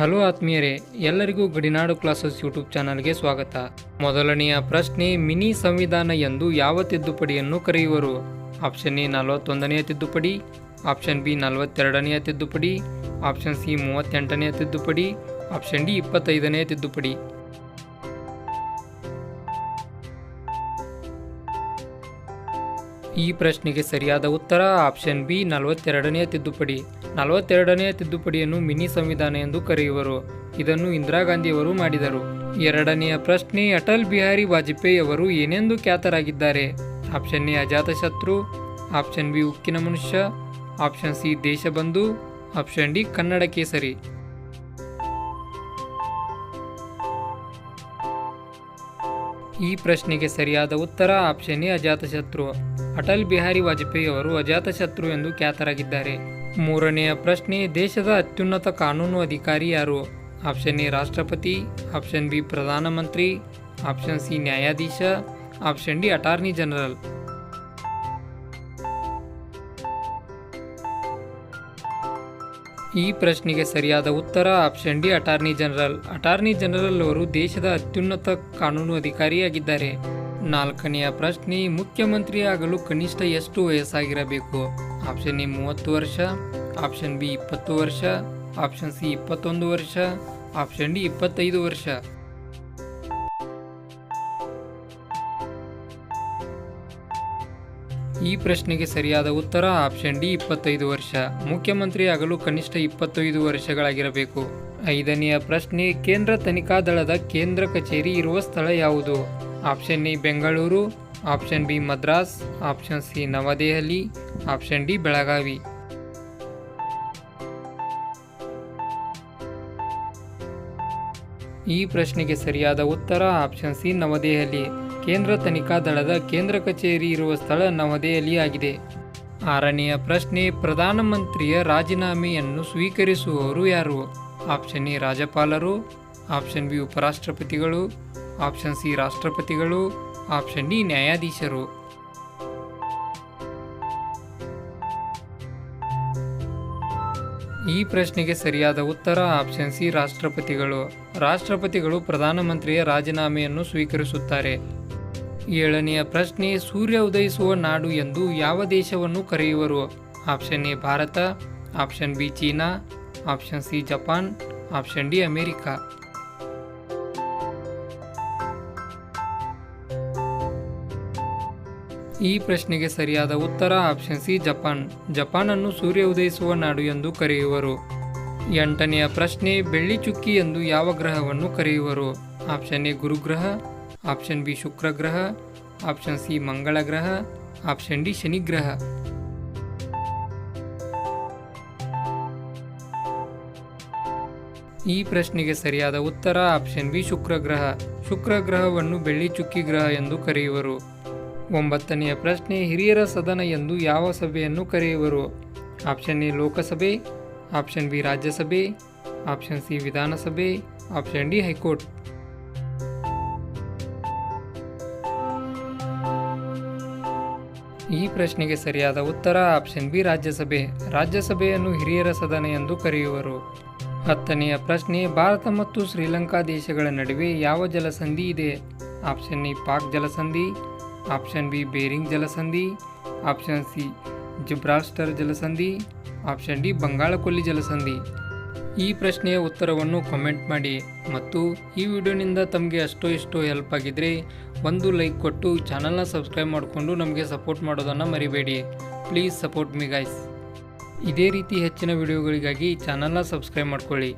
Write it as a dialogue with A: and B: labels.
A: Hello ಆತ್ಮೀಯರೇ, ಎಲ್ಲರಿಗೂ ಗಡಿನಾಡು classes YouTube ಚಾನಲ್ಗೆ ಸ್ವಾಗತ. ಮೊದಲನೆಯ ಪ್ರಶ್ನೆ, ಮಿನಿ ಸಂವಿಧಾನ ಎಂದು ಯಾವ ತಿದ್ದುಪಡಿಯನ್ನು ಕರೆಯುವರು? ಆಪ್ಷನ್ ಎ, ನಲವತ್ತೊಂದನೆಯ ತಿದ್ದುಪಡಿ. ಆಪ್ಷನ್ ಬಿ, ನಲವತ್ತೆರಡನೆಯ ತಿದ್ದುಪಡಿ. ಆಪ್ಷನ್ ಸಿ, ಮೂವತ್ತೆಂಟನೆಯ ತಿದ್ದುಪಡಿ. ಆಪ್ಷನ್ ಡಿ, ಇಪ್ಪತ್ತೈದನೆಯ ತಿದ್ದುಪಡಿ. ಈ ಪ್ರಶ್ನೆಗೆ ಸರಿಯಾದ ಉತ್ತರ ಆಪ್ಷನ್ ಬಿ, ನಲವತ್ತೆರಡನೆಯ ತಿದ್ದುಪಡಿ. ನಲವತ್ತೆರಡನೆಯ ತಿದ್ದುಪಡಿಯನ್ನು ಮಿನಿ ಸಂವಿಧಾನ ಎಂದು ಕರೆಯುವರು. ಇದನ್ನು ಇಂದಿರಾ ಗಾಂಧಿಯವರು ಮಾಡಿದರು. ಎರಡನೆಯ ಪ್ರಶ್ನೆ, ಅಟಲ್ ಬಿಹಾರಿ ವಾಜಪೇಯಿ ಅವರು ಏನೆಂದು ಖ್ಯಾತರಾಗಿದ್ದಾರೆ? ಆಪ್ಷನ್ ಎ ಅಜಾತಶತ್ರು ಆಪ್ಷನ್ ಬಿ, ಉಕ್ಕಿನ ಮನುಷ್ಯ. ಆಪ್ಷನ್ ಸಿ ದೇಶಬಂಧು ಆಪ್ಷನ್ ಡಿ, ಕನ್ನಡ ಕೇಸರಿ. ಈ ಪ್ರಶ್ನೆಗೆ ಸರಿಯಾದ ಉತ್ತರ ಆಪ್ಷನ್ ಎ ಅಜಾತಶತ್ರು ಅಟಲ್ ಬಿಹಾರಿ ವಾಜಪೇಯಿ ಅವರು ಅಜಾತಶತ್ರು ಎಂದು ಖ್ಯಾತರಾಗಿದ್ದಾರೆ. ಮೂರನೆಯ ಪ್ರಶ್ನೆ, ದೇಶದ ಅತ್ಯುನ್ನತ ಕಾನೂನು ಅಧಿಕಾರಿ ಯಾರು? ಆಪ್ಷನ್ ಎ, ರಾಷ್ಟ್ರಪತಿ. ಆಪ್ಷನ್ ಬಿ, ಪ್ರಧಾನಮಂತ್ರಿ. ಆಪ್ಷನ್ ಸಿ, ನ್ಯಾಯಾಧೀಶ. Option D, attorney general. ಈ ಪ್ರಶ್ನೆಗೆ ಸರಿಯಾದ ಉತ್ತರ option D, attorney general. Attorney general ಅವರು ದೇಶದ ಅತ್ಯುನ್ನತ ಕಾನೂನು ಅಧಿಕಾರಿಯಾಗಿದ್ದಾರೆ. ನಾಲ್ಕನೆಯ ಪ್ರಶ್ನೆ, ಮುಖ್ಯಮಂತ್ರಿಯಾಗಲು ಕನಿಷ್ಠ ಎಷ್ಟು ವಯಸ್ಸಾಗಿರಬೇಕು? ಆಪ್ಷನ್ ಎ, ಮೂವತ್ತು ವರ್ಷ. ಆಪ್ಷನ್ ಬಿ ಇಪ್ಪತ್ತು ವರ್ಷ, ಆಪ್ಷನ್ ಸಿ ಇಪ್ಪತ್ತೊಂದು ವರ್ಷ, ಆಪ್ಷನ್ ಡಿ ಇಪ್ಪತ್ತೈದು ವರ್ಷ. ಈ ಪ್ರಶ್ನೆಗೆ ಸರಿಯಾದ ಉತ್ತರ ಆಪ್ಷನ್ ಡಿ ಇಪ್ಪತ್ತೈದು ವರ್ಷ. ಮುಖ್ಯಮಂತ್ರಿ ಆಗಲು ಕನಿಷ್ಠ ಇಪ್ಪತ್ತೈದು ವರ್ಷಗಳಾಗಿರಬೇಕು. ಐದನೆಯ ಪ್ರಶ್ನೆ, ಕೇಂದ್ರ ತನಿಖಾ ದಳದ ಕೇಂದ್ರ ಕಚೇರಿ ಇರುವ ಸ್ಥಳ ಯಾವುದು? Option A Bengaluru, option B Madras, option C Navadehali, option D Belagavi. ಈ ಪ್ರಶ್ನೆಗೆ ಸರಿಯಾದ ಉತ್ತರ ಆಪ್ಷನ್ ಸಿ ನವದೆಹಲಿ. ಕೇಂದ್ರ ತನಿಖಾ ದಳದ ಕೇಂದ್ರ ಕಚೇರಿ ಇರುವ ಸ್ಥಳ ನವದೆಹಲಿ ಆಗಿದೆ ಆರನೆಯ ಪ್ರಶ್ನೆ, ಪ್ರಧಾನಮಂತ್ರಿಯ ರಾಜೀನಾಮೆಯನ್ನು ಸ್ವೀಕರಿಸುವವರು ಯಾರು? ಆಪ್ಷನ್ ಎ ರಾಜ್ಯಪಾಲರು. ಆಪ್ಷನ್ ಬಿ ಉಪರಾಷ್ಟ್ರಪತಿಗಳು. ಆಪ್ಷನ್ ಸಿ ರಾಷ್ಟ್ರಪತಿಗಳು. ಆಪ್ಷನ್ ಡಿ ನ್ಯಾಯಾಧೀಶರು. ಈ ಪ್ರಶ್ನೆಗೆ ಸರಿಯಾದ ಉತ್ತರ ಆಪ್ಷನ್ ಸಿ, ರಾಷ್ಟ್ರಪತಿಗಳು. ರಾಷ್ಟ್ರಪತಿಗಳು ಪ್ರಧಾನಮಂತ್ರಿಯ ರಾಜೀನಾಮೆಯನ್ನು ಸ್ವೀಕರಿಸುತ್ತಾರೆ. ಏಳನೆಯ ಪ್ರಶ್ನೆ, ಸೂರ್ಯ ಉದಯಿಸುವ ನಾಡು ಎಂದು ಯಾವ ದೇಶವನ್ನು ಕರೆಯುವರು? Option A, Bharata. Option B, China. Option C, Japan. Option D, America. ಈ ಪ್ರಶ್ನೆಗೆ ಸರಿಯಾದ ಉತ್ತರ ಆಪ್ಷನ್ ಸಿ, ಜಪಾನ್. ಜಪಾನ್ ಅನ್ನು ಸೂರ್ಯ ಉದಯಿಸುವ ನಾಡು ಎಂದು ಕರೆಯುವರು. ಎಂಟನೆಯ ಪ್ರಶ್ನೆ, ಬೆಳ್ಳಿ ಚುಕ್ಕಿ ಎಂದು ಯಾವ ಗ್ರಹವನ್ನು ಕರೆಯುವರು? ಆಪ್ಷನ್ ಎ, ಗುರುಗ್ರಹ. ಆಪ್ಷನ್ ಬಿ ಶುಕ್ರ ಗ್ರಹ ಆಪ್ಷನ್ ಸಿ ಮಂಗಳ ಗ್ರಹ ಆಪ್ಷನ್ ಡಿ ಶನಿ ಗ್ರಹ ಈ ಪ್ರಶ್ನೆಗೆ ಸರಿಯಾದ ಉತ್ತರ ಆಪ್ಷನ್ ಬಿ ಶುಕ್ರ ಗ್ರಹ ಶುಕ್ರ ಗ್ರಹವನ್ನು ಬೆಳ್ಳಿ ಚುಕ್ಕಿ ಗ್ರಹ ಎಂದು ಕರೆಯುವರು. ಒಂಬತ್ತನೆಯ ಪ್ರಶ್ನೆ, ಹಿರಿಯರ ಸದನ ಎಂದು ಯಾವ ಸಭೆಯನ್ನು ಕರೆಯುವರು? Option A, Lok Sabha, option B, Rajya Sabha, option C, Vidhana Sabha, option D, high court. ಈ ಪ್ರಶ್ನೆಗೆ ಸರಿಯಾದ ಉತ್ತರ ಆಪ್ಷನ್ ಬಿ, ರಾಜ್ಯಸಭೆ. ರಾಜ್ಯಸಭೆಯನ್ನು ಹಿರಿಯರ ಸದನ ಎಂದು ಕರೆಯುವರು. ಹತ್ತನೆಯ ಪ್ರಶ್ನೆ, ಭಾರತ ಮತ್ತು ಶ್ರೀಲಂಕಾ ದೇಶಗಳ ನಡುವೆ ಯಾವ ಜಲಸಂಧಿ ಇದೆ? ಆಪ್ಷನ್ ಎ, ಪಾಕ್ ಜಲಸಂಧಿ. ಆಪ್ಷನ್ ಬಿ ಬೇರಿಂಗ್ ಜಲಸಂಧಿ, ಆಪ್ಷನ್ ಸಿ ಜುಬ್ರಾಸ್ಟರ್ ಜಲಸಂಧಿ, ಆಪ್ಷನ್ ಡಿ ಬಂಗಾಳಕೊಲ್ಲಿ ಜಲಸಂಧಿ. ಈ ಪ್ರಶ್ನೆಯ ಉತ್ತರವನ್ನು ಕಾಮೆಂಟ್ ಮಾಡಿ ಮತ್ತು ಈ ವಿಡಿಯೋನಿಂದ ತಮಗೆ ಅಷ್ಟೋ ಇಷ್ಟೋ ಹೆಲ್ಪ್ ಆಗಿದ್ರೆ ಒಂದು ಲೈಕ್ ಕೊಟ್ಟು ಚಾನಲ್ನ ಸಬ್ಸ್ಕ್ರೈಬ್ ಮಾಡಿಕೊಂಡು ನಮಗೆ ಸಪೋರ್ಟ್ ಮಾಡೋದನ್ನು ಮರಿಬೇಡಿ. ಪ್ಲೀಸ್ ಸಪೋರ್ಟ್ ಮಿ ಗೈಸ್ ಇದೇ ರೀತಿ ಹೆಚ್ಚಿನ ವಿಡಿಯೋಗಳಿಗಾಗಿ ಚಾನಲ್ನ ಸಬ್ಸ್ಕ್ರೈಬ್ ಮಾಡ್ಕೊಳ್ಳಿ.